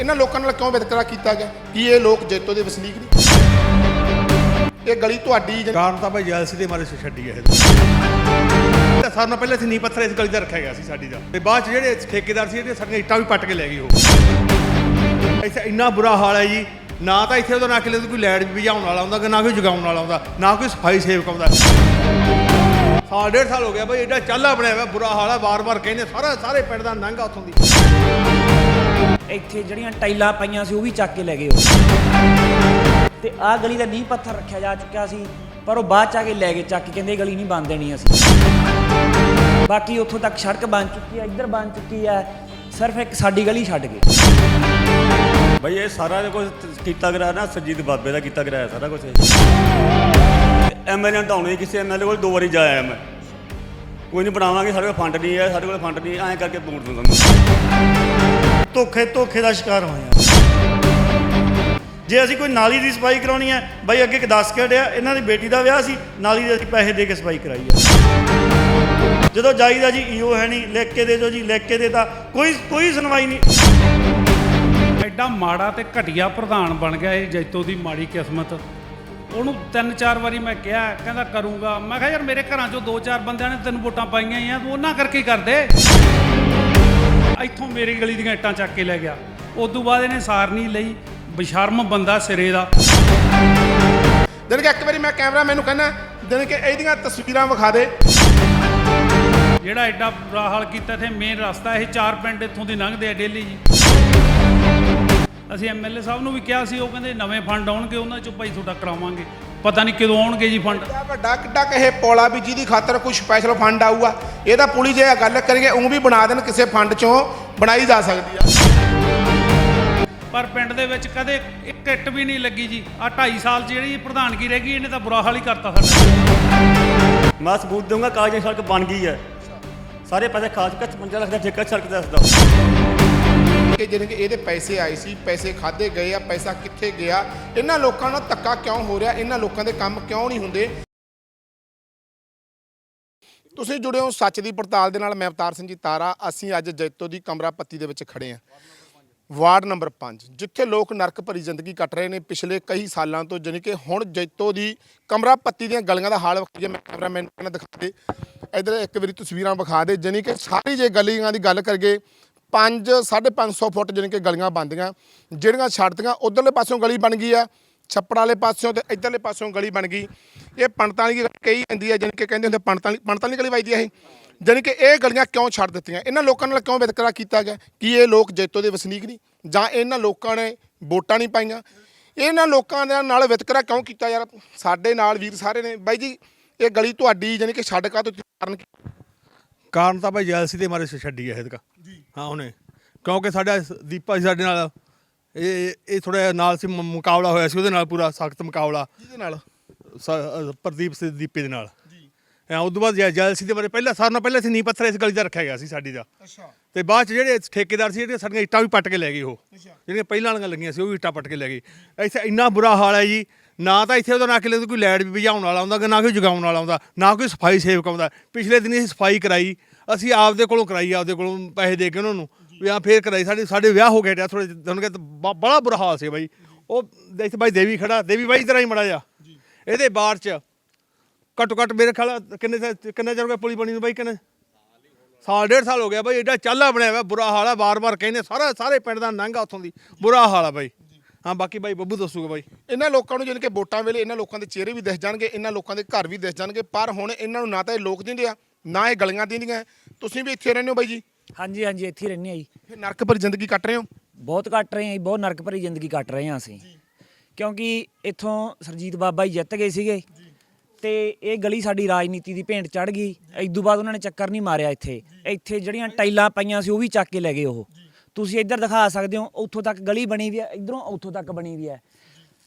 ਇਹਨਾਂ ਲੋਕਾਂ ਨਾਲ ਕਿਉਂ ਵਿਤਕਰਾ ਕੀਤਾ ਗਿਆ? ਕੀ ਇਹ ਲੋਕ ਜੈਤੋ ਦੇ ਵਸਨੀਕ ਨੇ? ਇਹ ਗਲੀ ਤੁਹਾਡੀ ਜਾਂ- ਕਾਰਨ ਤਾਂ ਭਾਈ ਜੈਲਸੀ ਦੇ ਮਾਰੇ ਛੱਡੀ ਹੈ ਇਹ ਸਾਰਿਆਂ ਨਾਲ ਪਹਿਲਾਂ ਸੀ ਨੀ ਪੱਥਰ ਇਸ ਗਲੀ ਦਾ ਰੱਖਿਆ ਗਿਆ ਸੀ ਸਾਡੀ ਦਾ। ਤੇ ਬਾਅਦ ਚ ਜਿਹੜੇ ਠੇਕੇਦਾਰ ਸੀ ਇਹਦੇ ਸਾਡੀਆਂ ਇੱਟਾਂ ਵੀ ਪੱਟ ਕੇ ਲੈ ਗਏ ਉਹ। ਇੱਥੇ ਇੰਨਾ ਬੁਰਾ ਹਾਲ ਹੈ ਜੀ। ਨਾ ਤਾਂ ਇੱਥੇ ਉਹਦਾ ਨਾ ਕਿਲੇ ਕੋਈ ਲਾਈਟ ਵੀ ਬੁਝਾਉਣ ਵਾਲਾ ਆਉਂਦਾ, ਨਾ ਕੋਈ ਜਗਾਉਣ ਵਾਲਾ ਆਉਂਦਾ, ਨਾ ਕੋਈ ਸਫ਼ਾਈ ਸੇਵਕ ਆਉਂਦਾ। ਸਾਲ ਡੇਢ ਸਾਲ ਹੋ ਗਿਆ ਭਾਈ ਐਡਾ ਚਾਲਾ ਬਣਿਆ ਹੋਇਆ, ਬੁਰਾ ਹਾਲ ਹੈ। ਵਾਰ-ਵਾਰ ਕਹਿੰਦੇ, ਸਾਰਾ ਸਾਰੇ ਪਿੰਡ ਦਾ ਨੰਗਾ ਉੱਥੋਂ ਦੀ। ਇੱਥੇ ਜਿਹੜੀਆਂ ਟਾਈਲਾਂ ਪਈਆਂ ਸੀ, ਉਹ ਵੀ ਚੱਕ ਕੇ ਲੈ ਗਏ ਉਹ। ਤੇ ਆਹ ਗਲੀ ਦਾ ਨੀਂਹ ਪੱਥਰ ਰੱਖਿਆ ਜਾ ਚੁੱਕਿਆ ਸੀ, ਪਰ ਉਹ ਬਾਅਦ ਚ ਆ ਕੇ ਲੈ ਗਏ, ਚੱਕ ਕੇ ਕਹਿੰਦੇ ਇਹ ਗਲੀ ਨਹੀਂ ਬੰਦ ਦੇਣੀ ਅਸੀਂ। ਬਾਕੀ ਉੱਥੋਂ ਤੱਕ ਸੜਕ ਬਣ ਚੁੱਕੀ ਹੈ, ਇੱਧਰ ਬਣ ਚੁੱਕੀ ਹੈ, ਸਿਰਫ ਇੱਕ ਸਾਡੀ ਗਲੀ ਛੱਡ ਗਏ। ਬਈ ਇਹ ਸਾਰਾ ਕੁਝ ਕੀਤਾ ਗਿਆ ਨਾ, ਸਰਜੀਤ ਬਾਬੇ ਦਾ ਕੀਤਾ ਗਿਆ ਸਾਰਾ ਕੁਝ ਐਮਐਲਏ ਤਾਂ ਹੁਣੇ ਕਿਸੇ ਐਮਐਲਏ ਕੋਲ ਦੋ ਵਾਰੀ ਜਾਇਆ ਮੈਂ। ਕੋਈ ਨਹੀਂ ਬਣਾਵਾਂਗੇ, ਸਾਡੇ ਕੋਲ ਫੰਡ ਨਹੀਂ ਹੈ, ਸਾਡੇ ਕੋਲ ਫੰਡ ਨਹੀਂ, ਐਂ ਕਰਕੇ ਵੋਟ ਦਿੰਦਾ ਧੋਖੇ ਧੋਖੇ ਦਾ ਸ਼ਿਕਾਰ ਹੋਏ ਆ। ਜੇ ਅਸੀਂ ਕੋਈ ਨਾਲੀ ਦੀ ਸਫ਼ਾਈ ਕਰਾਉਣੀ ਹੈ, ਬਾਈ ਅੱਗੇ ਇੱਕ 10 ਕੱਢਿਆ ਇਹਨਾਂ ਦੀ ਬੇਟੀ ਦਾ ਵਿਆਹ ਸੀ, ਨਾਲੀ ਦੇ ਅਸੀਂ ਪੈਸੇ ਦੇ ਕੇ ਸਫ਼ਾਈ ਕਰਾਈ ਆ। ਜਦੋਂ ਜਾਈਦਾ ਜੀ, ਈਓ ਹੈ ਨਹੀਂ, ਲਿਖ ਕੇ ਦੇ ਦਿਓ ਜੀ, ਲਿਖ ਕੇ ਦੇ ਤਾਂ ਕੋਈ ਕੋਈ ਸੁਣਵਾਈ ਨਹੀਂ। ਐਡਾ ਮਾੜਾ ਤੇ ਘਟੀਆ ਪ੍ਰਧਾਨ ਬਣ ਗਿਆ ਇਹ ਜੈਤੋ ਦੀ ਮਾੜੀ ਕਿਸਮਤ। ਉਹਨੂੰ ਤਿੰਨ ਚਾਰ ਵਾਰੀ ਮੈਂ ਕਿਹਾ, ਕਹਿੰਦਾ ਕਰੂੰਗਾ। ਮੈਂ ਕਿਹਾ, ਯਾਰ ਮੇਰੇ ਘਰਾਂ ਚੋਂ ਦੋ ਚਾਰ ਬੰਦਿਆਂ ਨੇ ਤਿੰਨ ਵੋਟਾਂ ਪਾਈਆਂ ਹੀ ਆ, ਤੂੰ ਉਹਨਾਂ ਕਰਕੇ ਹੀ ਕਰਦੇ। ਇੱਥੋਂ ਮੇਰੀ ਗਲੀ ਦੀਆਂ ਇੱਟਾਂ ਚੱਕ ਕੇ ਲੈ ਗਿਆ। ਉਦੋਂ ਬਾਅਦ ਇਹਨੇ ਸਾਰ ਨਹੀਂ ਲਈ। ਬਸ਼ਰਮ ਬੰਦਾ ਸਿਰੇ ਦਾ। ਜਾਣੀ ਕਿ ਇੱਕ ਵਾਰੀ ਮੈਂ ਕੈਮਰਾ ਮੈਨੂੰ ਕਹਿੰਦਾ ਜਾਣੀ ਕਿ ਇਹਦੀਆਂ ਤਸਵੀਰਾਂ ਵਿਖਾ ਦੇ। ਜਿਹੜਾ ਐਡਾ ਬੁਰਾ ਹਾਲ ਕੀਤਾ ਇੱਥੇ ਮੇਨ ਰਸਤਾ ਇਹ ਚਾਰ ਪਿੰਡ ਇੱਥੋਂ ਦੀ ਲੰਘਦੇ ਆ ਡੇਲੀ ਜੀ। ਅਸੀਂ ਐਮਐਲਏ ਸਾਹਿਬ ਨੂੰ ਵੀ ਕਿਹਾ ਸੀ ਉਹ ਕਹਿੰਦੇ ਨਵੇਂ ਫੰਡ ਆਉਣਗੇ ਉਹਨਾਂ ਚੋਂ ਭਾਈ ਤੁਹਾਡਾ ਕਰਾਵਾਂਗੇ। ਪਤਾ ਨਹੀਂ ਕਦੋਂ ਆਉਣਗੇ ਜੀ ਫੰਡ। ਵੱਡਾ ਕਿੱਡਾ ਕਹੇ ਪੋਲਾ ਵੀ ਜਿਹਦੀ ਖਾਤਰ ਕੋਈ ਸਪੈਸ਼ਲ ਫੰਡ ਆਊਗਾ। ਇਹ ਤਾਂ ਪੁਲਿਸ ਜੇ ਗੱਲ ਕਰੀਏ ਉਹ ਵੀ ਬਣਾ ਦੇਣ ਕਿਸੇ ਫੰਡ ਚੋਂ ਬਣਾਈ ਜਾ ਸਕਦੀ ਆ। ਪਰ ਪਿੰਡ ਦੇ ਵਿੱਚ ਕਦੇ ਇੱਕ ਇੱਟ ਵੀ ਨਹੀਂ ਲੱਗੀ ਜੀ। ਆ 2.5 ਸਾਲ 'ਚ ਜਿਹੜੀ ਪ੍ਰਧਾਨਗੀ ਰਹਿ ਗਈ ਇਹਨੇ ਤਾਂ ਬੁਰਾ ਹਾਲ ਹੀ ਕਰਤਾ ਸਾਡਾ। ਮੈਂ ਸਬੂਤ ਦਊਂਗਾ ਕਾਗਜ਼ਾਂ ਸੜਕ ਬਣ ਗਈ ਹੈ। ਸਾਰੇ ਪੈਸੇ ਖਾ ਚੁੱਕਾ 55 ਲੱਖ ਦਾ ਠੇਕਾ ਸੜਕ ਦਾ ਦੱਸਦਾ। ਕਿ ਜਿਹੜੇ ਕਿ ਇਹਦੇ ਪੈਸੇ ਆਏ ਸੀ, ਪੈਸੇ ਖਾਦੇ ਗਏ ਆ, ਪੈਸਾ ਕਿੱਥੇ ਗਿਆ? ਇਹਨਾਂ ਲੋਕਾਂ ਨਾਲ ਧੱਕਾ ਕਿਉਂ ਹੋ ਰਿਹਾ? ਇਹਨਾਂ ਲੋਕਾਂ ਦੇ ਕੰਮ ਕਿਉਂ ਨਹੀਂ ਹੁੰਦੇ? ਤੁਸੀਂ ਜੁੜੇ ਹੋ ਸੱਚ ਦੀ ਪੜਤਾਲ ਦੇ ਨਾਲ, ਮੈਂ ਅਵਤਾਰ ਸਿੰਘ ਜੀ ਤਾਰਾ। ਅਸੀਂ ਅੱਜ ਜੈਤੋ ਦੀ ਕਮਰਾ ਪੱਤੀ ਦੇ ਵਿੱਚ ਖੜੇ ਹਾਂ। ਵਾਰਡ ਨੰਬਰ 5 ਜਿੱਥੇ ਲੋਕ ਨਰਕ ਭਰੀ ਜ਼ਿੰਦਗੀ ਕੱਟ ਰਹੇ ਨੇ ਪਿਛਲੇ ਕਈ ਸਾਲਾਂ ਤੋਂ, ਜਾਣੀ ਕਿ ਹੁਣ ਜੈਤੋ ਦੀ ਕਮਰਾ ਪੱਤੀ ਦੀਆਂ ਗਲੀਆਂ ਦਾ ਹਾਲ ਵਿਖਾ ਜੇ ਮੈਂ ਕੈਮਰਾਮੈਨ ਨੂੰ ਦਿਖਾ ਦੇ। ਇਧਰ ਇੱਕ ਵਾਰੀ ਤਸਵੀਰਾਂ ਵਿਖਾ ਦੇ। ਜਾਣੀ ਕਿ ਸਾਰੀ ਜੇ ਗਲੀਆਂ ਦੀ ਗੱਲ ਕਰਗੇ 5 550 ਫੁੱਟ ਜਾਣੀ ਕਿ ਗਲੀਆਂ ਬਣਦੀਆਂ। ਜਿਹੜੀਆਂ ਛੱਡਦੀਆਂ ਉਧਰਲੇ ਪਾਸਿਓਂ ਗਲੀ ਬਣ ਗਈ ਆ। ਛੱਪੜ ਵਾਲੇ ਪਾਸਿਓਂ ਤੇ ਇਧਰਲੇ ਪਾਸਿਓਂ ਗਲੀ ਬਣ ਗਈ। ਇਹ ਪੰਡਤਾਂ ਦੀ ਗਲੀ ਕਹੀ ਜਾਂਦੀ ਹੈ ਜਾਣੀ ਕਿ ਕਹਿੰਦੇ ਹੁੰਦੇ ਪੰਡਤਾਂ ਦੀ ਪੰਡਤਾਂ ਦੀ ਗਲੀ ਵੱਜਦੀ ਆ ਇਹ। ਜਾਣੀ ਕਿ ਇਹ ਗਲੀਆਂ ਕਿਉਂ ਛੱਡ ਦਿੱਤੀਆਂ? ਇਹਨਾਂ ਲੋਕਾਂ ਨਾਲ ਕਿਉਂ ਵਿਤਕਰਾ ਕੀਤਾ ਗਿਆ? ਕਿ ਇਹ ਲੋਕ ਜੈਤੋ ਦੇ ਵਸਨੀਕ ਨਹੀਂ? ਜਾਂ ਇਹਨਾਂ ਲੋਕਾਂ ਨੇ ਵੋਟਾਂ ਨਹੀਂ ਪਾਈਆਂ? ਇਹਨਾਂ ਲੋਕਾਂ ਦੇ ਨਾਲ ਵਿਤਕਰਾ ਕਿਉਂ ਕੀਤਾ ਯਾਰ? ਸਾਡੇ ਨਾਲ ਵੀਰ ਸਾਰੇ ਨੇ। ਬਾਈ ਜੀ, ਇਹ ਗਲੀ ਤੁਹਾਡੀ ਜਾਣੀ ਕਿ ਛੱਡ ਕਾ ਤੋਂ ਕਾਰਨ ਕੀ? ਕਾਰਨ ਤਾਂ ਭਾਈ ਜੈਲਸੀ ਦੇ ਮਾਰੇ ਛੱਡੀ ਹੈ ਇਹਦਾ ਜੀ। ਹਾਂ ਉਹਨੇ। ਕਿਉਂਕਿ ਸਾਡਾ ਦੀਪਾ ਸੀ ਸਾਡੇ ਨਾਲ ਇਹ ਇਹ ਥੋੜਾ ਨਾਲ ਸੀ ਮ- ਮੁਕਾਬਲਾ ਹੋਇਆ ਸੀ ਉਹਦੇ ਨਾਲ ਪੂਰਾ ਸਖਤ ਮੁਕਾਬਲਾ। ਜਿਹਦੇ ਨਾਲ? ਸ- ਪ੍ਰਦੀਪ ਸਿੰਘ ਦੀਪੇ ਦੇ ਨਾਲ। ਜੀ। ਐ ਉਦੋਂ ਬਾਅਦ ਜੈ- ਜੈਲਸੀ ਦੇ ਬਾਰੇ ਪਹਿਲਾਂ ਸਾਰਿਆਂ ਨਾਲ ਪਹਿਲਾਂ ਸੀ ਨੀ ਪੱਥਰ ਇਸ ਗਲੀ ਦਾ ਰੱਖਿਆ ਗਿਆ ਸੀ ਸਾਡੀ ਦਾ। ਅੱਛਾ। ਤੇ ਬਾਅਦ ਚ ਜਿਹੜੇ ਠੇਕੇਦਾਰ ਸੀ ਜਿਹੜੀਆਂ ਸਾਡੀਆਂ ਇੱਟਾਂ ਵੀ ਪੱਟ ਕੇ ਲੈ ਗਏ ਉਹ। ਜਿਹੜੀਆਂ ਪਹਿਲਾਂ ਵਾਲੀਆਂ ਲੱਗੀਆਂ ਸੀ ਉਹ ਵੀ ਇੱਟਾਂ ਪੱਟ ਕੇ ਲੈ ਗਏ। ਇੱਥੇ ਇੰਨਾ ਬੁਰਾ ਹਾਲ ਹੈ ਜੀ ਨਾ ਤਾਂ ਇੱਥੇ ਉਹਦਾ ਨਾ ਕਿਲੇ ਕੋਈ ਲਾਈਟ ਵੀ ਬੁਝਾਉਣ ਵਾਲਾ ਆਉਂਦਾ ਨਾ ਕੋਈ ਜਗਾਉਣ ਵਾਲਾ ਆਉਂਦਾ ਨਾ ਕੋਈ ਸਫ਼ਾਈ ਸੇਵਕ ਆਉਂਦਾ। ਪਿਛਲੇ ਦਿਨੀ ਅਸੀਂ ਸਫ਼ਾਈ ਕਰਾਈ ਅਸੀਂ ਆਪਦੇ ਕੋਲੋਂ ਕਰਾਈ ਆਪਦੇ ਕੋਲੋਂ ਪੈਸੇ ਦੇ ਕੇ ਉਹਨਾਂ ਨੂੰ ਵੀ ਆ ਫੇਰ ਕਰਾਈ। ਸਾਡੇ ਸਾਡੇ ਵਿਆਹ ਹੋ ਗਏ ਥੋੜੇ ਤੁਹਾਨੂੰ ਕਹਿੰਦਾ ਬੜਾ ਬੁਰਾ ਹਾਲ ਸੀ ਬਾਈ। ਉਹ ਇੱਥੇ ਬਾਈ ਦੇਵੀ ਖੜਾ ਦੇਵੀ ਬਾਈ ਤਰ੍ਹਾਂ ਹੀ ਮੜਾ ਜਾ। ਇਹਦੇ ਬਾਹਰ ਚ ਘੱਟੋ ਘੱਟ ਮੇਰੇ ਖਿਆਲ ਕਿੰਨੇ ਕਿੰਨੇ ਚਿਰ ਹੋ ਗਿਆ ਪੁਲੀ ਬਣੀ ਨੂੰ ਬਾਈ ਕਿੰਨੇ? ਸਾਲ ਡੇਢ ਸਾਲ ਹੋ ਗਿਆ ਬਾਈ ਐਡਾ ਚਾਲਾ ਬਣਿਆ ਹੋਇਆ ਬੁਰਾ ਹਾਲ ਆ ਵਾਰ-ਵਾਰ ਕਹਿੰਦੇ ਸਾਰਾ ਸਾਰੇ ਪਿੰਡ ਦਾ ਨੰਗਾ ਉੱਥੋਂ ਦੀ। ਬੁਰਾ ਹਾਲ ਆ ਬਾਈ। ਹਾਂ ਬਾਕੀ ਬਾਈ ਬੱਬੂ ਦੱਸੂਗਾ ਬਾਈ। ਇਹਨਾਂ ਲੋਕਾਂ ਨੂੰ ਜਾਣੀ ਕਿ ਵੋਟਾਂ ਵੇਲੇ ਇਹਨਾਂ ਲੋਕਾਂ ਦੇ ਚਿਹਰੇ ਵੀ ਦਿਖ ਜਾਣਗੇ ਇਹਨਾਂ ਲੋਕਾਂ ਦੇ ਘਰ ਵੀ ਦਿਖ ਜਾਣਗੇ ਪਰ ਹੁਣ ਇਹਨਾਂ ਨੂੰ ਨਾ ਤਾਂ ਇਹ ਲੋਕ ਦਿੰਦੇ ਆ ਨਾ ਇਹ ਗਲੀਆਂ ਦਿੰਦੀਆਂ। ਤੁਸੀਂ ਵੀ ਇੱਥੇ ਰਹਿੰਦੇ ਹੋ ਬਾਈ ਜੀ? ਹਾਂਜੀ ਹਾਂਜੀ ਇੱਥੇ ਹੀ ਰਹਿੰਦੇ ਆ ਜੀ। ਫਿਰ ਨਰਕ ਭਰੀ ਜ਼ਿੰਦਗੀ ਕੱਟ ਰਹੇ ਹੋ? ਬਹੁਤ ਕੱਟ ਰਹੇ ਆ ਜੀ ਬਹੁਤ ਨਰਕ ਭਰੀ ਜ਼ਿੰਦਗੀ ਕੱਟ ਰਹੇ ਆ ਅਸੀਂ। ਕਿਉਂਕਿ ਇੱਥੋਂ ਸਰਜੀਤ ਬਾਬਾ ਜੀ ਜਿੱਤ ਗਏ ਸੀਗੇ ਤੇ ਇਹ ਗਲੀ ਸਾਡੀ ਰਾਜਨੀਤੀ ਦੀ ਭੇਂਟ ਚੜ ਗਈ। ਇਦੋਂ ਬਾਅਦ ਉਹਨਾਂ ਨੇ ਚੱਕਰ ਨਹੀਂ ਮਾਰਿਆ ਇੱਥੇ। ਇੱਥੇ ਜਿਹੜੀਆਂ ਟਾਈਲਾਂ ਪਈਆਂ ਸੀ ਉਹ ਵੀ ਚੱਕ ਕੇ ਲੈ ਗਏ ਉਹ। ਤੁਸੀਂ ਇੱਧਰ ਦਿਖਾ ਸਕਦੇ ਹੋ ਉੱਥੋਂ ਤੱਕ ਗਲੀ ਬਣੀ ਵੀ ਹੈ ਇਧਰੋਂ ਉੱਥੋਂ ਤੱਕ ਬਣੀ ਵੀ ਹੈ।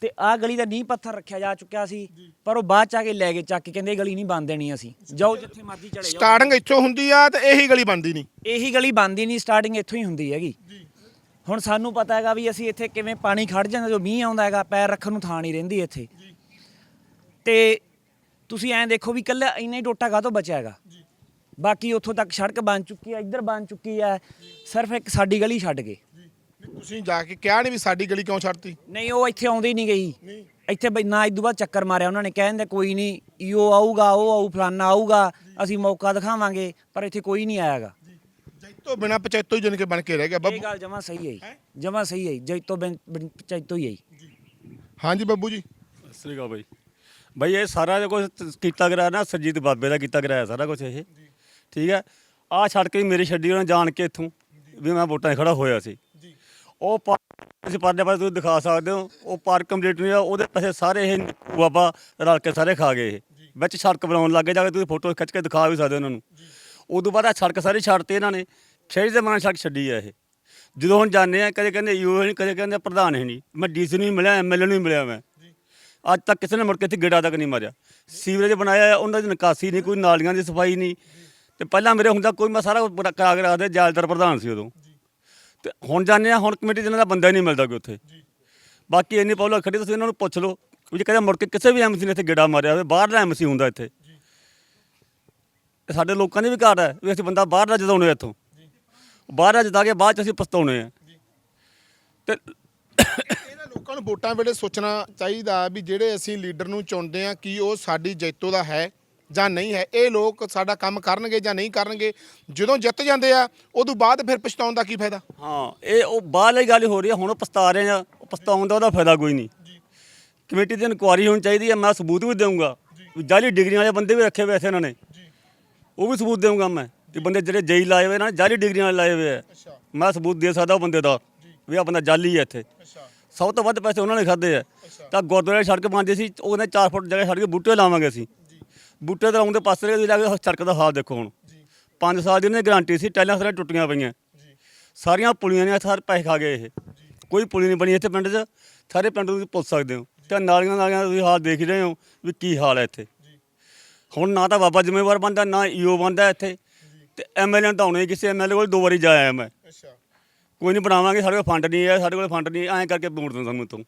ਤੇ ਆਹ ਗਲੀ ਦਾ ਨੀਂਹ ਪੱਥਰ ਰੱਖਿਆ ਜਾ ਚੁੱਕਿਆ ਸੀ ਪਰ ਉਹ ਬਾਅਦ ਚ ਆ ਕੇ ਲੈ ਗਏ ਚੱਕ ਕੇ ਕਹਿੰਦੇ ਇਹ ਗਲੀ ਨਹੀਂ ਬੰਦ ਦੇਣੀ ਅਸੀਂ। ਜਾਓ ਜਿੱਥੇ ਮਰਜ਼ੀ ਚਲੇ ਜਾਓ। ਸਟਾਰਟਿੰਗ ਇੱਥੋਂ ਹੁੰਦੀ ਆ ਤੇ ਇਹੀ ਗਲੀ ਬਣਦੀ ਨਹੀਂ। ਇਹੀ ਗਲੀ ਬੰਦ ਹੀ ਨਹੀਂ ਸਟਾਰਟਿੰਗ ਇੱਥੋਂ ਹੀ ਹੁੰਦੀ ਹੈਗੀ। ਹੁਣ ਸਾਨੂੰ ਪਤਾ ਹੈਗਾ ਵੀ ਅਸੀਂ ਇੱਥੇ ਕਿਵੇਂ ਪਾਣੀ ਖੜ ਜਾਂਦਾ ਜੋ ਮੀਂਹ ਆਉਂਦਾ ਹੈਗਾ ਪੈਰ ਰੱਖਣ ਨੂੰ ਥਾਂ ਨਹੀਂ ਰਹਿੰਦੀ ਇੱਥੇ। ਤੇ ਤੁਸੀਂ ਐਂ ਦੇਖੋ ਵੀ ਕੱਲਾ ਇੰਨਾ ਹੀ ਟੋਟਾ ਕਾਹਤੋਂ ਬਚਿਆ ਹੈਗਾ? ਬਾਕੀ ਉੱਥੋਂ ਤੱਕ ਸੜਕ ਬਣ ਚੁੱਕੀ ਹੈ ਇੱਧਰ ਬਣ ਚੁੱਕੀ ਹੈ ਸਿਰਫ ਇੱਕ ਸਾਡੀ ਗਲੀ ਛੱਡ ਕੇ ਤੁਸੀਂ ਜਾ ਕੇ ਕਿਹਾ ਨਹੀਂ ਵੀ ਸਾਡੀ ਗਲੀ ਕਿਉਂ ਛੱਡਤੀ? ਨਹੀਂ ਉਹ ਇੱਥੇ ਆਉਂਦੀ ਨਹੀਂ ਗਈ। ਇੱਥੇ ਬਈ ਨਾ ਇਦੋਂ ਬਾਅਦ ਚੱਕਰ ਮਾਰਿਆ ਉਹਨਾਂ ਨੇ ਕਹਿੰਦੇ ਕੋਈ ਨਹੀਂ ਈਓ ਆਊਗਾ ਉਹ ਆਊ ਫਲਾਨਾ ਆਊਗਾ ਅਸੀਂ ਮੌਕਾ ਦਿਖਾਵਾਂਗੇ ਪਰ ਇੱਥੇ ਕੋਈ ਨਹੀਂ ਆਇਆਗਾ ਜੈਤੋ ਬਿਨਾ ਪਚੈਤੋ ਹੀ ਜਾਣੀ ਕਿ ਬਣ ਕੇ ਰਹਿ ਗਿਆ ਇਹ ਬੱਬੂ। ਗੱਲ ਜਮਾ ਸਹੀ ਹੈ ਜਮਾ ਸਹੀ ਹੈ ਜੈਤੋ ਬਿਨ ਬਿਨ ਪੰਚਾਇਤੋਂ ਹੀ ਹੈ ਹਾਂਜੀ ਬੱਬੂ ਜੀ। ਸਤਿ ਸ੍ਰੀ ਅਕਾਲ ਬਾਈ। ਬਾਈ ਇਹ ਸਾਰਾ ਜੋ ਕੁਝ ਕੀਤਾ ਗਿਆ ਨਾ ਸਰਜੀਤ ਬਾਬੇ ਦਾ ਕੀਤਾ ਗਿਆ ਸਾਰਾ ਕੁਝ ਇਹ। ਠੀਕ ਹੈ? ਆ ਛੱਡ ਕੇ ਮੇਰੀ ਛੱਡੀ ਉਹਨਾਂ ਜਾਣ ਕੇ ਇੱਥੋਂ ਵੀ ਮੈਂ ਵੋਟਾਂ 'ਚ ਖੜਾ ਹੋਇਆ ਸੀ। ਉਹ ਪਾਰ- ਤੁਸੀਂ ਪਰਲੇ ਪਾਸੇ ਤੁਸੀਂ ਦਿਖਾ ਸਕਦੇ ਹੋ ਉਹ ਪਾਰਕ ਕੰਪਲੀਟ ਨਹੀਂ ਆ ਉਹਦੇ ਪੈਸੇ ਸਾਰੇ ਇਹ ਬਾਬਾ ਰਲ ਕੇ ਸਾਰੇ ਖਾ ਗਏ ਇਹ। ਵਿੱਚ ਸੜਕ ਬਣਾਉਣ ਲੱਗੇ ਜਾ ਕੇ ਤੁਸੀਂ ਫੋਟੋ ਖਿੱਚ ਕੇ ਦਿਖਾ ਵੀ ਸਕਦੇ ਹੋ ਉਹਨਾਂ ਨੂੰ। ਉਦੋਂ ਬਾਅਦ ਆ ਸੜਕ ਸਾਰੀ ਛੱਡਤੀ ਇਹਨਾਂ ਨੇ ਸ਼ਹਿਰੀ ਦੇ ਮਨਾਂ ਸੜਕ ਛੱਡੀ ਆ ਇਹ। ਜਦੋਂ ਹੁਣ ਜਾਂਦੇ ਆ ਕਦੇ ਕਹਿੰਦੇ ਯੂ ਨਹੀਂ ਕਦੇ ਕਹਿੰਦੇ ਪ੍ਰਧਾਨ ਹੈ ਨਹੀਂ। ਮੈਂ ਡੀਸੀ ਨੂੰ ਵੀ ਮਿਲਿਆ ਐਮਐਲਏ ਨੂੰ ਵੀ ਮਿਲਿਆ ਮੈਂ। ਅੱਜ ਤੱਕ ਕਿਸੇ ਨੇ ਮੁੜ ਕੇ ਇੱਥੇ ਗੇੜਾ ਤੱਕ ਨਹੀਂ ਮਾਰਿਆ। ਸੀਵਰੇਜ ਬਣਾਇਆ ਉਹਨਾਂ ਦੀ ਨਿਕਾਸੀ ਨਹੀਂ ਕੋਈ ਨਾਲੀਆਂ ਦੀ ਸਫ਼ਾਈ ਨਹੀਂ। ਤੇ ਪਹਿਲਾਂ ਮੇਰੇ ਹੁੰਦਾ ਕੋਈ ਮੈਂ ਸਾਰਾ ਕੁਝ ਕਰਾ ਕੇ ਰੱਖਦੇ ਜਾਲਦਾਰ ਪ੍ਰਧਾਨ ਸੀ ਉਦੋਂ। ਤੇ ਹੁਣ ਜਾਂਦੇ ਆ ਹੁਣ ਕਮੇਟੀ ਨਾਲ ਦਾ ਬੰਦਾ ਹੀ ਨਹੀਂ ਮਿਲਦਾ ਕੋਈ ਉੱਥੇ। ਬਾਕੀ ਇੰਨੀ ਪੌਲਾ ਖੜੀ ਤੁਸੀਂ ਇਹਨਾਂ ਨੂੰ ਪੁੱਛ ਲਓ ਵੀ ਜੇ ਕਦੇ ਮੁੜ ਕੇ ਕਿਸੇ ਵੀ ਐਮਸੀ ਨੇ ਇੱਥੇ ਗੇੜਾ ਮਾਰਿਆ ਹੋਵੇ ਬਾਹਰਲਾ ਐਮਸੀ ਹੁੰਦਾ ਇੱਥੇ। ਸਾਡੇ ਲੋਕਾਂ ਦੀ ਵੀ ਘਾਟ ਹੈ ਵੀ ਅਸੀਂ ਬੰਦਾ ਬਾਹਰ ਦਾ ਜਦਾਉਣੇ ਇੱਥੋਂ। ਬਾਹਰ ਦਾ ਕੇ ਬਾਅਦ ਚ ਅਸੀਂ ਪਛਤਾਉਣੇ ਆ ਤੇ ਇਹਨਾਂ ਲੋਕਾਂ ਨੂੰ ਵੋਟਾਂ ਵੇਲੇ ਸੋਚਣਾ ਚਾਹੀਦਾ ਵੀ ਜਿਹੜੇ ਅਸੀਂ ਲੀਡਰ ਨੂੰ ਚੁਣਦੇ ਆ ਕੀ ਉਹ ਸਾਡੀ ਜੈਤੋ ਦਾ ਹੈ? ਜਾਂ ਨਹੀਂ ਹੈ ਇਹ ਲੋਕ ਸਾਡਾ ਕੰਮ ਕਰਨਗੇ ਜਾਂ ਨਹੀਂ ਕਰਨਗੇ ਜਦੋਂ ਜਿੱਤ ਜਾਂਦੇ ਆ ਉਦੋਂ ਬਾਅਦ ਫਿਰ ਪਛਤਾਉਣ ਦਾ ਕੀ ਫਾਇਦਾ? ਹਾਂ ਇਹ ਉਹ ਬਾਹਰਲੀ ਗੱਲ ਹੋ ਰਹੀ ਹੈ ਹੁਣ ਉਹ ਪਛਤਾ ਰਹੇ ਆ ਉਹ ਪਛਤਾਉਣ ਦਾ ਉਹਦਾ ਫਾਇਦਾ ਕੋਈ ਨਹੀਂ। ਕਮੇਟੀ ਦੀ ਇਨਕੁਆਰੀ ਹੋਣੀ ਚਾਹੀਦੀ ਹੈ ਮੈਂ ਸਬੂਤ ਵੀ ਦੇਵਾਂਗਾ ਜਾਲੀ ਡਿਗਰੀਆਂ ਵਾਲੇ ਬੰਦੇ ਵੀ ਰੱਖੇ ਹੋਏ ਇੱਥੇ ਇਹਨਾਂ ਨੇ। ਉਹ ਵੀ ਸਬੂਤ ਦੇਵਾਂਗਾ ਮੈਂ ਕਿ ਬੰਦੇ ਜਿਹੜੇ ਜੇਈ ਲਾਏ ਹੋਏ ਨਾ ਜਾਲੀ ਡਿਗਰੀਆਂ ਵਾਲੇ ਲਾਏ ਹੋਏ ਆ। ਮੈਂ ਸਬੂਤ ਦੇ ਸਕਦਾ ਉਹ ਬੰਦੇ ਦਾ ਵੀ ਆ ਬੰਦਾ ਜਾਲੀ ਹੈ ਇੱਥੇ। ਸਭ ਤੋਂ ਵੱਧ ਪੈਸੇ ਉਹਨਾਂ ਨੇ ਖਾਦੇ ਆ। ਤਾਂ ਗੁਰਦੁਆਰੇ ਸੜਕ ਬਣਦੀ ਸੀ ਉਹਨੇ 4 ਫੁੱਟ ਜਗ੍ਹਾ ਛੱਡ ਕੇ ਬੂਟੇ ਲਾਵਾਂਗੇ ਅਸੀਂ। ਬੂਟੇ ਤੇ ਆਉਂਦੇ ਪਾਸੇ ਦੇ ਜਾ ਕੇ ਸੜਕ ਦਾ ਹਾਲ ਦੇਖੋ ਹੁਣ। 5 ਸਾਲ ਦੀ ਉਹਨੇ ਗਾਰੰਟੀ ਸੀ ਟੈਲਾਂ ਸਾਰੀਆਂ ਟੁੱਟੀਆਂ ਪਈਆਂ। ਸਾਰੀਆਂ ਪੁਲੀਆਂ ਨੇ ਸਾਰੇ ਪੈਸੇ ਖਾ ਗਏ ਇਹ। ਕੋਈ ਪੁਲੀ ਨਹੀਂ ਬਣੀ ਇੱਥੇ ਪਿੰਡ 'ਚ। ਸਾਰੇ ਪਿੰਡ ਨੂੰ ਪੁੱਛ ਸਕਦੇ ਹੋ। ਤੇ ਨਾਲੀਆਂ ਨਾਲੀਆਂ ਦਾ ਤੁਸੀਂ ਹਾਲ ਦੇਖ ਰਹੇ ਹੋ ਵੀ ਕੀ ਹਾਲ ਹੈ ਇੱਥੇ। ਹੁਣ ਨਾ ਤਾਂ ਬਾਬਾ ਜ਼ਿੰਮੇਵਾਰ ਬੰਦਾ ਨਾ ਈਓ ਬੰਦਾ ਇੱਥੇ। ਤੇ ਐਮਐਲਏ ਤਾਂ ਆਉਣੇ ਕਿਸੇ ਐਮਐਲਏ ਕੋਲ ਦੋ ਵਾਰੀ ਜਾ ਆਇਆ ਮੈਂ। ਅੱਛਾ। ਕੋਈ ਨਹੀਂ ਬਣਾਵਾਂਗੇ ਸਾਡੇ ਕੋਲ ਫੰਡ ਨਹੀਂ ਹੈ ਸਾਡੇ ਕੋਲ ਫੰਡ ਨਹੀਂ ਐਂ ਕਰਕੇ ਵੋਟ ਦਿੰਦਾ ਸਾਨੂੰ ਤੋਂ।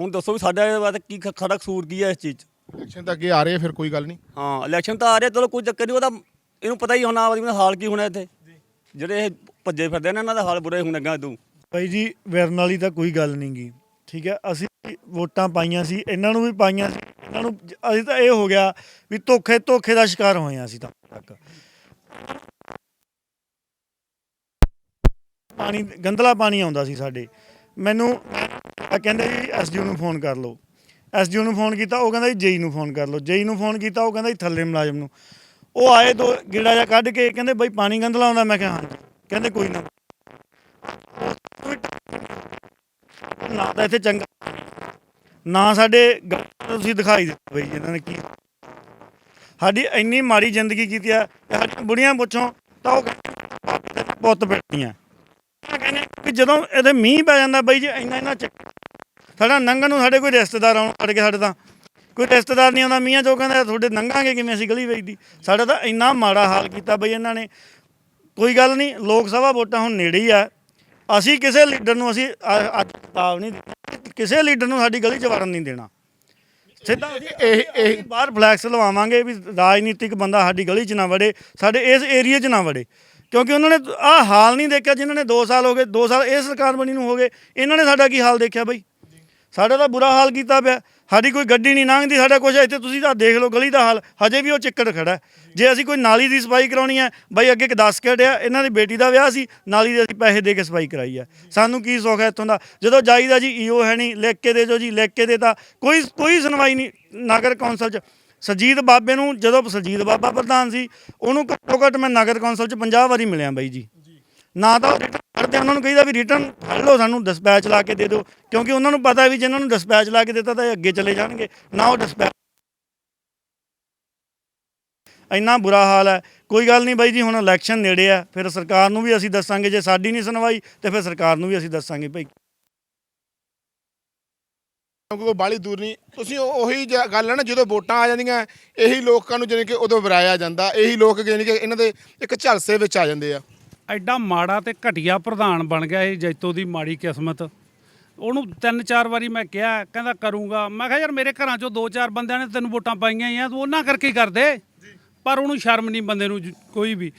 ਹੁਣ ਦੱਸੋ ਵੀ ਸਾਡਾ ਇਹ ਬਾਤ ਕੀ ਖ- ਸਾਡਾ ਕਸੂਰ ਕੀ ਹੈ ਇਸ ਚੀਜ਼ 'ਚ? ਇਲੈਕਸ਼ਨ ਤਾਂ ਅੱਗੇ ਆ ਰਹੇ ਆ ਫਿਰ ਕੋਈ ਗੱਲ ਨਹੀਂ। ਹਾਂ ਇਲੈਕਸ਼ਨ ਤਾਂ ਆ ਰਿਹਾ ਚਲੋ ਕੋਈ ਚੱਕਰ ਨਹੀਂ ਉਹਦਾ ਇਹਨੂੰ ਪਤਾ ਹੀ ਹੋਣਾ ਵੀ ਹਾਲ ਕੀ ਹੋਣਾ ਇੱਥੇ। ਜਿਹੜੇ ਇਹ ਭੱਜੇ ਫਿਰਦੇ ਨੇ ਇਹਨਾਂ ਦਾ ਹਾਲ ਬੁਰਾ ਹੀ ਹੋਣਾ ਅੱਗਾ ਤੂੰ। ਭਾਈ ਜੀ ਵਿਰਨ ਵਾਲੀ ਤਾਂ ਕੋਈ ਗੱਲ ਨਹੀਂ ਗੀ ਠੀਕ ਹੈ? ਅਸੀਂ ਵੋਟਾਂ ਪਾਈਆਂ ਸੀ ਇਹਨਾਂ ਨੂੰ ਵੀ ਪਾਈਆਂ ਸੀ ਇਹਨਾਂ ਨੂੰ ਅਸੀਂ ਤਾਂ ਇਹ ਹੋ ਗਿਆ ਵੀ ਧੋਖੇ ਧੋਖੇ ਦਾ ਸ਼ਿਕਾਰ ਹੋਏ ਹਾਂ ਅਸੀਂ ਤਾਂ ਤੱਕ। ਪਾਣੀ ਗੰਦਲਾ ਪਾਣੀ ਆਉਂਦਾ ਸੀ ਸਾਡੇ। ਮੈਨੂੰ ਆ ਕਹਿੰਦੇ ਜੀ ਐਸਡੀਓ ਨੂੰ ਫੋਨ ਕਰ ਲਓ। ਐਸਡੀਓ ਨੂੰ ਫੋਨ ਕੀਤਾ, ਉਹ ਕਹਿੰਦਾ ਜੀ ਜੇਈ ਨੂੰ ਫੋਨ ਕਰ ਲਓ। ਜੇਈ ਨੂੰ ਫੋਨ ਕੀਤਾ, ਉਹ ਕਹਿੰਦਾ ਜੀ ਥੱਲੇ ਮੁਲਾਜ਼ਮ ਨੂੰ। ਉਹ ਆਏ ਦੋ ਗੇੜਾ ਜਿਹਾ ਕੱਢ ਕੇ ਕਹਿੰਦੇ ਬਈ ਪਾਣੀ ਗੰਦਲਾ ਆਉਂਦਾ ਮੈਂ ਕਿਹਾ ਹਾਂਜੀ। ਕਹਿੰਦੇ ਕੋਈ ਨਾ। ਨਾ ਤਾਂ ਇੱਥੇ ਚੰਗਾ। ਨਾ ਸਾਡੇ ਗੱਲ ਤੁਸੀਂ ਦਿਖਾਈ ਦਿੱਤਾ ਬਈ ਇਹਨਾਂ ਨੇ ਕੀ। ਸਾਡੀ ਇੰਨੀ ਮਾੜੀ ਜ਼ਿੰਦਗੀ ਕੀਤੀ ਆ ਸਾਡੀਆਂ ਬੁੜੀਆਂ ਪੁੱਛੋ ਤਾਂ ਉਹ ਕਹਿੰਦੇ, ਪੁੱਤ ਬੈਠੀਆਂ ਕਹਿੰਦੇ ਕਿ ਜਦੋਂ ਇਹਦੇ ਮੀਂਹ ਪੈ ਜਾਂਦਾ ਬਈ ਜੀ ਇੰਨਾ ਇੰਨਾ ਚੱਕ ਸਾਡਾ ਨੰਗਣ ਨੂੰ ਸਾਡੇ ਕੋਈ ਰਿਸ਼ਤੇਦਾਰ ਆਉਣ ਅੜ ਕੇ ਸਾਡੇ ਤਾਂ। ਕੋਈ ਰਿਸ਼ਤੇਦਾਰ ਨਹੀਂ ਆਉਂਦਾ ਮੀਆਂ ਜੋ ਕਹਿੰਦਾ ਤੁਹਾਡੇ ਨੰਗਾਂਗੇ ਕਿਵੇਂ ਅਸੀਂ ਗਲੀ ਵੇਚਦੀ? ਸਾਡਾ ਤਾਂ ਇੰਨਾ ਮਾੜਾ ਹਾਲ ਕੀਤਾ ਬਈ ਇਹਨਾਂ ਨੇ। ਕੋਈ ਗੱਲ ਨਹੀਂ ਲੋਕ ਸਭਾ ਵੋਟਾਂ ਹੁਣ ਨੇੜੇ ਹੀ ਆ। ਅਸੀਂ ਕਿਸੇ ਲੀਡਰ ਨੂੰ ਅਸੀਂ ਅੱਜ ਚੇਤਾਵ ਨਹੀਂ ਕਿਸੇ ਲੀਡਰ ਨੂੰ ਸਾਡੀ ਗਲੀ 'ਚ ਵੜਨ ਨਹੀਂ ਦੇਣਾ। ਸਿੱਧਾ ਇਹ ਇਹ ਬਾਹਰ ਫਲੈਕਸ ਲਵਾਵਾਂਗੇ ਵੀ ਰਾਜਨੀਤਿਕ ਬੰਦਾ ਸਾਡੀ ਗਲੀ 'ਚ ਨਾ ਵੜੇ ਸਾਡੇ ਇਸ ਏਰੀਆ 'ਚ ਨਾ ਵੜੇ। ਕਿਉਂਕਿ ਉਹਨਾਂ ਨੇ ਆਹ ਹਾਲ ਨਹੀਂ ਦੇਖਿਆ ਜਿਨ੍ਹਾਂ ਨੇ 2 ਸਾਲ ਹੋ ਗਏ 2 ਸਾਲ ਇਹ ਸਰਕਾਰ ਬਣੀ ਨੂੰ ਹੋ ਗਏ। ਇਹਨਾਂ ਨੇ ਸਾਡਾ ਕੀ ਹਾਲ ਦੇਖਿਆ ਬਈ? ਸਾਡਾ ਤਾਂ ਬੁਰਾ ਹਾਲ ਕੀਤਾ ਪਿਆ। ਸਾਡੀ ਕੋਈ ਗੱਡੀ ਨਹੀਂ ਲੰਘਦੀ, ਸਾਡਾ ਕੁਝ ਇੱਥੇ ਤੁਸੀਂ ਤਾਂ ਦੇਖ ਲਓ, ਗਲੀ ਦਾ ਹਾਲ। ਹਜੇ ਵੀ ਉਹ ਚਿੱਕੜ ਖੜਾ ਜੇ ਅਸੀਂ ਕੋਈ ਨਾਲੀ ਦੀ ਸਫ਼ਾਈ ਕਰਾਉਣੀ ਹੈ, ਬਾਈ ਅੱਗੇ ਇੱਕ 10 ਕਿੱਟ ਆ ਇਹਨਾਂ ਦੀ ਬੇਟੀ ਦਾ ਵਿਆਹ ਸੀ, ਨਾਲੀ ਦੇ ਅਸੀਂ ਪੈਸੇ ਦੇ ਕੇ ਸਫ਼ਾਈ ਕਰਾਈ ਆ ਸਾਨੂੰ ਕੀ ਸੁੱਖ ਹੈ ਇੱਥੋਂ ਦਾ? ਜਦੋਂ ਜਾਈਦਾ ਜੀ, ਈਓ ਹੈ ਨਹੀਂ, ਲਿਖ ਕੇ ਦੇ ਜੋ ਜੀ, ਲਿਖ ਕੇ ਦੇ ਤਾਂ ਕੋਈ ਕੋਈ ਸੁਣਵਾਈ ਨਹੀਂ ਨਗਰ ਕੌਂਸਲ ਚ। ਸਜੀਤ ਬਾਬੇ ਨੂੰ, ਜਦੋਂ ਸਜੀਤ ਬਾਬਾ ਪ੍ਰਧਾਨ ਸੀ, ਉਹਨੂੰ ਘੱਟੋ ਘੱਟ ਮੈਂ ਨਗਰ ਕੌਂਸਲ ਚ 50 ਵਾਰੀ ਮਿਲਿਆ ਬਾਈ ਜੀ। ਨਾ ਤਾਂ ਰਿਟਰਨ ਉਹਨਾਂ ਨੂੰ ਕਹੀਦਾ ਵੀ ਰਿਟਰਨ ਫੜ ਲਓ ਸਾਨੂੰ ਡਿਸਪੈਚ ਲਾ ਕੇ ਦੇ ਦਿਓ। ਕਿਉਂਕਿ ਉਹਨਾਂ ਨੂੰ ਪਤਾ ਵੀ ਜੇ ਇਹਨਾਂ ਨੂੰ ਡਿਸਪੈਚ ਲਾ ਕੇ ਦਿੱਤਾ ਤਾਂ ਇਹ ਅੱਗੇ ਚਲੇ ਜਾਣਗੇ। ਨਾ ਉਹ ਡਿਸਪੈਚ ਇੰਨਾ ਬੁਰਾ ਹਾਲ ਹੈ। ਕੋਈ ਗੱਲ ਨਹੀਂ ਬਾਈ ਜੀ, ਹੁਣ ਇਲੈਕਸ਼ਨ ਨੇੜੇ ਆ ਫਿਰ ਸਰਕਾਰ ਨੂੰ ਵੀ ਅਸੀਂ ਦੱਸਾਂਗੇ। ਜੇ ਸਾਡੀ ਨਹੀਂ ਸੁਣਵਾਈ, ਤੇ ਫਿਰ ਸਰਕਾਰ ਨੂੰ ਵੀ ਅਸੀਂ ਦੱਸਾਂਗੇ ਭਾਈ ਕਿਉਂਕਿ ਕੋਈ ਬਾਲੀ ਦੂਰ ਨਹੀਂ। ਤੁਸੀਂ ਉਹ- ਉਹੀ ਜਿਹਾ ਗੱਲ ਹੈ ਨਾ, ਜਦੋਂ ਵੋਟਾਂ ਆ ਜਾਂਦੀਆਂ, ਇਹੀ ਲੋਕਾਂ ਨੂੰ ਜਾਣੀ ਕਿ ਉਦੋਂ ਵਰਾਇਆ ਜਾਂਦਾ। ਇਹੀ ਲੋਕ ਜਾਣੀ ਕਿ ਇਹਨਾਂ ਦੇ ਇੱਕ ਝਲਸੇ ਵਿੱਚ ਆ ਜਾਂਦੇ ਆ। ਐਡਾ ਮਾੜਾ ਤੇ ਘਟੀਆ ਪ੍ਰਧਾਨ ਬਣ ਗਿਆ ਇਹ ਜੈਤੋ ਦੀ ਮਾੜੀ ਕਿਸਮਤ। ਉਹਨੂੰ ਤਿੰਨ ਚਾਰ ਵਾਰੀ ਮੈਂ ਕਿਹਾ ਕਹਿੰਦਾ ਕਰੂੰਗਾ। ਮੈਂ ਕਿਹਾ ਯਾਰ ਮੇਰੇ ਘਰਾਂ ਚੋਂ ਦੋ ਚਾਰ ਬੰਦਿਆਂ ਨੇ ਤੈਨੂੰ ਵੋਟਾਂ ਪਾਈਆਂ ਆ ਤੂੰ ਉਹਨਾਂ ਕਰਕੇ ਹੀ ਕਰਦੇ? ਪਰ ਉਹਨੂੰ ਸ਼ਰਮ ਨਹੀਂ ਬੰਦੇ ਨੂੰ ਕੋਈ ਵੀ।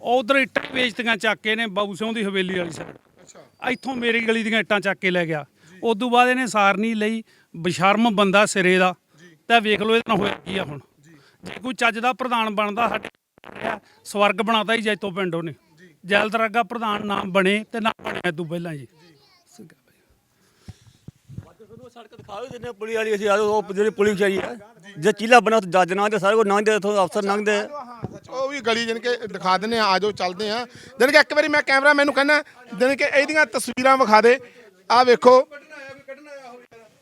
ਉਧਰ ਇੱਟਾਂ ਵੇਚਤੀਆਂ ਚੱਕ ਕੇ ਨੇ ਬਾਬੂ ਸਿਉਂ ਦੀ ਹਵੇਲੀ ਵਾਲੀ ਸਾਈਡ ਇੱਥੋਂ ਮੇਰੀ ਗਲੀ ਦੀਆਂ ਇੱਟਾਂ ਚੱਕ ਕੇ ਲੈ ਗਿਆ। ਉਸ ਤੋਂ ਬਾਅਦ ਇਹਨੇ ਸਾਰਨੀ ਲਈ। ਬਸ਼ਰਮ ਬੰਦਾ ਸਿਰੇ ਦਾ। ਤਾਂ ਵੇਖ ਲਓ ਇਹਦੇ ਹੋਇਆ ਕੀ ਆ ਹੁਣ। ਜੇ ਕੋਈ ਚੱਜ ਦਾ ਪ੍ਰਧਾਨ ਬਣਦਾ ਸਾਡੇ ਸਵਰਗ ਬਣਾਤਾ ਹੀ ਜੈਤੋ ਪਿੰਡ ਉਹਨੇ। ਜੈਲਤਰਾਗਾ ਪ੍ਰਧਾਨ ਨਾ ਬਣੇ ਤੇ ਨਾ ਬਣਿਆ ਤੂੰ ਪਹਿਲਾਂ ਜੀ। ਸੜਕ ਦਿਖਾ ਦਿਓ ਜਿੰਨੇ ਪੁਲੀ ਵਾਲੀ ਅਸੀਂ ਆ ਜਾਓ, ਉਹ ਜਿਹੜੀ ਪੁਲੀ ਚਾਹੀ ਹੈ। ਜੇ ਚੀਲਾ ਬਣਾ ਤਾਂ ਜੱਜ ਨਾ ਤੇ ਸਾਰੇ ਕੋ ਲੰਘਦੇ ਇੱਥੋਂ ਅਫਸਰ ਲੰਘਦੇ। ਉਹ ਵੀ ਗਲੀ ਜਨ ਕੇ ਦਿਖਾ ਦਿੰਨੇ ਆ ਆਜੋ ਚੱਲਦੇ ਆ ਜਨ ਕਿ ਇੱਕ ਵਾਰੀ ਮੈਂ ਕੈਮਰਾ ਮੈਨੂੰ ਕਹਿੰਦਾ ਜਨ ਕਿ ਇਹਦੀਆਂ ਤਸਵੀਰਾਂ ਵਿਖਾ ਦੇ। ਆ ਵੇਖੋ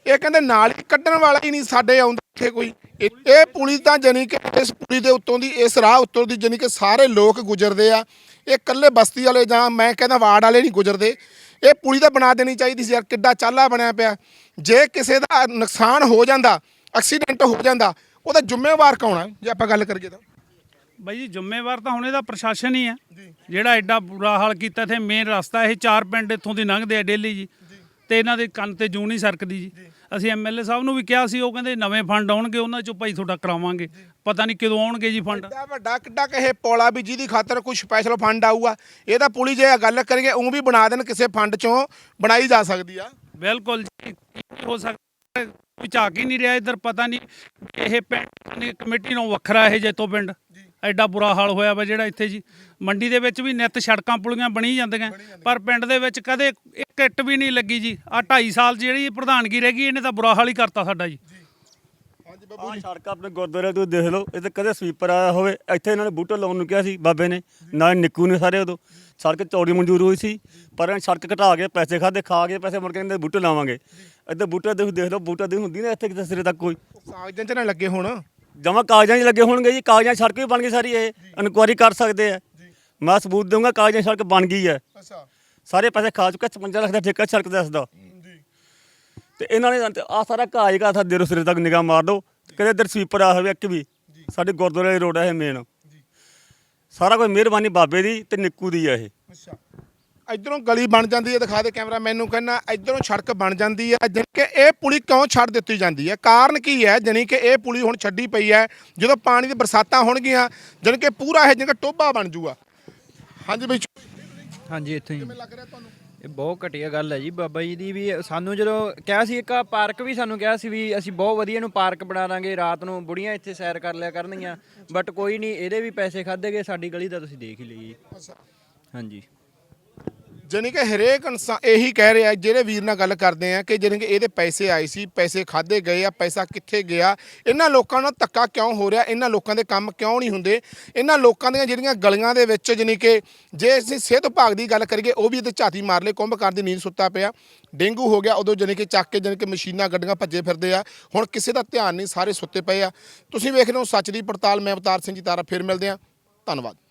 ਇਹ ਕਹਿੰਦੇ ਨਾਲ ਹੀ ਕੱਢਣ ਵਾਲਾ ਹੀ ਨਹੀਂ ਸਾਡੇ ਆਉਂਦਾ ਇੱਥੇ ਕੋਈ। ਇਹ ਇਹ ਪੁਲੀ ਤਾਂ ਜਨੀ ਕਿ ਇਸ ਪੁਲੀ ਦੇ ਉੱਤੋਂ ਦੀ ਇਸ ਰਾਹ ਉੱਤੋਂ ਦੀ ਜਨੀ ਕਿ ਸਾਰੇ ਲੋਕ ਗੁਜ਼ਰਦੇ ਆ। ਇਹ ਇਕੱਲੇ ਬਸਤੀ ਵਾਲੇ ਜਾਂ ਮੈਂ ਕਹਿੰਦਾ ਵਾਰਡ ਵਾਲੇ ਨਹੀਂ ਗੁਜ਼ਰਦੇ। ਇਹ ਪੁਲੀ ਤਾਂ ਬਣਾ ਦੇਣੀ ਚਾਹੀਦੀ ਸੀ ਯਾਰ ਕਿੱਡਾ ਚਾਲਾ ਬਣਿਆ ਪਿਆ। ਜੇ ਕਿਸੇ ਦਾ ਨੁਕਸਾਨ ਹੋ ਜਾਂਦਾ ਐਕਸੀਡੈਂਟ ਹੋ ਜਾਂਦਾ ਉਹਦਾ ਜ਼ਿੰਮੇਵਾਰ ਕੌਣ ਹੈ ਜੇ ਆਪਾਂ ਗੱਲ ਕਰੀਏ ਤਾਂ। ਬਾਈ ਜੀ ਜ਼ਿੰਮੇਵਾਰ ਤਾਂ ਹੁਣ ਇਹਦਾ ਪ੍ਰਸ਼ਾਸਨ ਹੀ ਹੈ ਜਿਹੜਾ ਐਡਾ ਬੁਰਾ ਹਾਲ ਕੀਤਾ ਇੱਥੇ ਮੇਨ ਰਸਤਾ ਇਹ ਚਾਰ ਪਿੰਡ ਇੱਥੋਂ ਦੀ ਲੰਘਦੇ ਆ ਡੇਲੀ ਜੀ। ਤੇ ਇਹਨਾਂ ਦੇ ਕੰਨ ਤੇ ਜੂੰ ਨਹੀਂ ਸਰਕਦੀ ਜੀ। ਅਸੀਂ ਐਮਐਲਏ ਸਾਹਿਬ ਨੂੰ ਵੀ ਕਿਹਾ ਸੀ ਉਹ ਕਹਿੰਦੇ ਨਵੇਂ ਫੰਡ ਆਉਣਗੇ ਉਹਨਾਂ ਚੋਂ ਭਾਈ ਤੁਹਾਡਾ ਕਰਾਵਾਂਗੇ। ਪਤਾ ਨਹੀਂ ਕਦੋਂ ਆਉਣਗੇ ਜੀ ਫੰਡ। ਐਡਾ ਵੱਡਾ ਕਿੱਡਾ ਕਿ ਇਹ ਪੋਲਾ ਵੀ ਜਿਹਦੀ ਖਾਤਰ ਕੋਈ ਸਪੈਸ਼ਲ ਫੰਡ ਆਊਗਾ ਇਹ ਤਾਂ ਪੁਲੀ ਜੇ ਗੱਲ ਕਰੀਏ ਉਹ ਵੀ ਬਣਾ ਦੇਣ ਕਿਸੇ ਫੰਡ ਚੋਂ ਬਣਾਈ ਜਾ ਸਕਦੀ ਆ। ਬਿਲਕੁਲ ਜੀ ਹੋ ਸਕਦਾ? ਕੋਈ ਝਾਕ ਹੀ ਨਹੀਂ ਰਿਹਾ ਇੱਧਰ ਪਤਾ ਨਹੀਂ ਇਹ ਪਿੰਡ ਕਮੇਟੀ ਨੂੰ ਵੱਖਰਾ ਇਹ ਜੈਤੋ ਪਿੰਡ। ਐਡਾ ਬੁਰਾ ਹਾਲ ਹੋਇਆ ਵਾ ਜਿਹੜਾ ਇੱਥੇ ਜੀ। ਮੰਡੀ ਦੇ ਵਿੱਚ ਵੀ ਨਿੱਤ ਸੜਕਾਂ ਪੁਲੀਆਂ ਬਣੀ ਜਾਂਦੀਆਂ। ਪਰ ਪਿੰਡ ਦੇ ਵਿੱਚ ਕਦੇ ਇੱਕ ਇੱਟ ਵੀ ਨਹੀਂ ਲੱਗੀ ਜੀ। ਆ 2.5 ਸਾਲ ਜਿਹੜੀ ਪ੍ਰਧਾਨਗੀ ਰਹਿ ਗਈ ਇਹਨੇ ਤਾਂ ਬੁਰਾ ਹਾਲ ਹੀ ਕਰਤਾ ਸਾਡਾ ਜੀ। ਆਹ ਸੜਕ ਆਪਣੇ ਗੁਰਦੁਆਰੇ ਤੋਂ ਦੇਖ ਲਓ ਇਹ ਤੇ ਕਦੇ ਸਵੀਪਰ ਆਇਆ ਹੋਵੇ। ਇੱਥੇ ਇਹਨਾਂ ਨੇ ਬੂਟੇ ਲਾਉਣ ਨੂੰ ਕਿਹਾ ਸੀ ਬਾਬੇ ਨੇ ਨਾਲ ਨਿੱਕੂ ਨੇ ਸਾਰੇ ਉਦੋਂ। ਸੜਕ ਚੌੜੀ ਮਨਜ਼ੂਰ ਹੋਈ ਸੀ ਪਰ ਇਹਨਾਂ ਸੜਕ ਘਟਾ ਕੇ ਪੈਸੇ ਖਾਦੇ ਖਾ ਕੇ ਪੈਸੇ ਮੁੜ ਕੇ ਕਹਿੰਦੇ ਬੂਟੇ ਲਾਵਾਂਗੇ। ਇੱਧਰ ਬੂਟੇ ਦੇਖ ਦੇਖ ਲਓ ਬੂਟੇ ਦੀ ਹੁੰਦੀ ਨਾ ਇੱਥੇ ਕਿਤੇ ਸਿਰੇ ਤੱਕ ਕੋਈ। ਕਾਗਜ਼ਾਂ 'ਚ ਨਾ ਲੱਗੇ ਹੁਣ। ਜਮਾ ਕਾਗਜ਼ਾਂ 'ਚ ਲੱਗੇ ਹੋਣਗੇ ਜੀ ਕਾਗਜ਼ਾਂ ਸੜਕ ਵੀ ਬਣ ਗਈ ਸਾਰੀ ਇਹ ਇਨਕੁਆਰੀ ਕਰ ਸਕਦੇ ਆ। ਮੈਂ ਸਬੂਤ ਦਊਂਗਾ ਕਾਗਜ਼ਾਂ ਸੜਕ ਬਣ ਗਈ ਹੈ। ਅੱਛਾ। ਸਾਰੇ ਪੈਸੇ ਖਾ ਚੁੱਕਾ 55 ਲੱਖ ਦਾ ਠੇਕਾ ਸੜਕ ਦਾ ਦੱਸਦਾ ਤੇ ਇਹਨਾਂ ਨੇ ਆ ਸਾਰਾ ਕਾਜ ਕਾ ਥਾ ਦੇਰੋ ਸਿਰੇ ਤੱਕ ਨਿਗਾਹ ਮਾਰ ਦੋ ਕਦੇ ਇੱਧਰ ਸਵੀਪਰ ਆ ਹੋਵੇ ਇੱਕ ਵੀ ਸਾਡੇ ਗੁਰਦੁਆਰੇ ਰੋਡ ਹੈ ਇਹ ਮੇਨ ਸਾਰਾ ਕੁਝ ਮਿਹਰਬਾਨੀ ਬਾਬੇ ਦੀ ਤੇ ਨਿੱਕੂ ਦੀ ਹੈ ਇਹ। ਅੱਛਾ। ਇਧਰੋਂ ਗਲੀ ਬਣ ਜਾਂਦੀ ਹੈ ਦਿਖਾ ਦੇ ਕੈਮਰਾ ਮੈਨੂੰ ਕਹਿੰਦਾ ਇਧਰੋਂ ਸੜਕ ਬਣ ਜਾਂਦੀ ਹੈ ਜਾਣੀ ਕਿ ਇਹ ਪੁਲੀ ਕਿਉਂ ਛੱਡ ਦਿੱਤੀ ਜਾਂਦੀ ਹੈ? ਕਾਰਨ ਕੀ ਹੈ? ਜਾਣੀ ਕਿ ਇਹ ਪੁਲੀ ਹੁਣ ਛੱਡੀ ਪਈ ਹੈ ਜਦੋਂ ਪਾਣੀ ਦੀ ਬਰਸਾਤਾਂ ਹੋਣਗੀਆਂ ਜਾਣੀ ਕਿ ਪੂਰਾ ਇਹ ਜਿਹਾ ਟੋਬਾ ਬਣ ਜੂਗਾ। ਹਾਂਜੀ ਬਈ ਹਾਂਜੀ ਇੱਥੇ ਹੀ। ਲੱਗ ਰਿਹਾ ਤੁਹਾਨੂੰ? ਇਹ ਬਹੁਤ ਘਟੀਆ ਗੱਲ ਹੈ ਜੀ ਬਾਬਾ ਜੀ ਦੀ ਵੀ ਸਾਨੂੰ ਜਦੋਂ ਕਿਹਾ ਸੀ ਇੱਕ ਆਹ ਪਾਰਕ ਵੀ ਸਾਨੂੰ ਕਿਹਾ ਸੀ ਵੀ ਅਸੀਂ ਬਹੁਤ ਵਧੀਆ ਨੂੰ ਪਾਰਕ ਬਣਾ ਦਾਂਗੇ ਰਾਤ ਨੂੰ ਬੁੜੀਆਂ ਇੱਥੇ ਸੈਰ ਕਰ ਲਿਆ ਕਰਨਗੀਆਂ ਬਟ ਕੋਈ ਨਹੀਂ ਇਹਦੇ ਵੀ ਪੈਸੇ ਖਾਦੇ ਗਏ ਸਾਡੀ ਗਲੀ ਦਾ ਤੁਸੀਂ ਦੇਖ ਹੀ ਲਈ ਜੀ ਹਾਂਜੀ। ਜਾਣੀ ਕਿ ਹਰੇਕ ਇਨਸਾਨ ਇਹੀ ਕਹਿ ਰਿਹਾ, ਜਿਹੜੇ ਵੀਰ ਨਾਲ ਗੱਲ ਕਰਦੇ ਆ ਕਿ ਜਾਣੀ ਕਿ ਇਹਦੇ ਪੈਸੇ ਆਏ ਸੀ, ਪੈਸੇ ਖਾਦੇ ਗਏ ਆ, ਪੈਸਾ ਕਿੱਥੇ ਗਿਆ, ਇਹਨਾਂ ਲੋਕਾਂ ਨਾਲ ਧੱਕਾ ਕਿਉਂ ਹੋ ਰਿਹਾ, ਇਹਨਾਂ ਲੋਕਾਂ ਦੇ ਕੰਮ ਕਿਉਂ ਨਹੀਂ ਹੁੰਦੇ, ਇਹਨਾਂ ਲੋਕਾਂ ਦੀਆਂ ਜਿਹੜੀਆਂ ਗਲੀਆਂ ਦੇ ਵਿੱਚ ਜਾਣੀ ਕਿ ਜੇ ਅਸੀਂ ਸਿਹਤ ਵਿਭਾਗ ਦੀ ਗੱਲ ਕਰੀਏ, ਉਹ ਵੀ ਇਹਦੇ ਝਾਤੀ ਮਾਰ ਲੇ ਕੁੰਭਕਾਰ ਦੀ ਨੀਂਦ ਸੁੱਤਾ ਪਿਆ, ਡੇਂਗੂ ਹੋ ਗਿਆ, ਉਦੋਂ ਜਾਣੀ ਕਿ ਚੱਕ ਕੇ ਜਾਣੀ ਕਿ ਮਸ਼ੀਨਾਂ ਗੱਡੀਆਂ ਭੱਜੇ ਫਿਰਦੇ ਆ, ਹੁਣ ਕਿਸੇ ਦਾ ਧਿਆਨ ਨਹੀਂ, ਸਾਰੇ ਸੁੱਤੇ ਪਏ ਆ। ਤੁਸੀਂ ਵੇਖ ਰਹੇ ਹੋ ਸੱਚ ਦੀ ਪੜਤਾਲ, ਮੈਂ ਅਵਤਾਰ ਸਿੰਘ ਜੀ ਤਾਰਾ, ਫਿਰ ਮਿਲਦੇ ਆ, ਧੰਨਵਾਦ।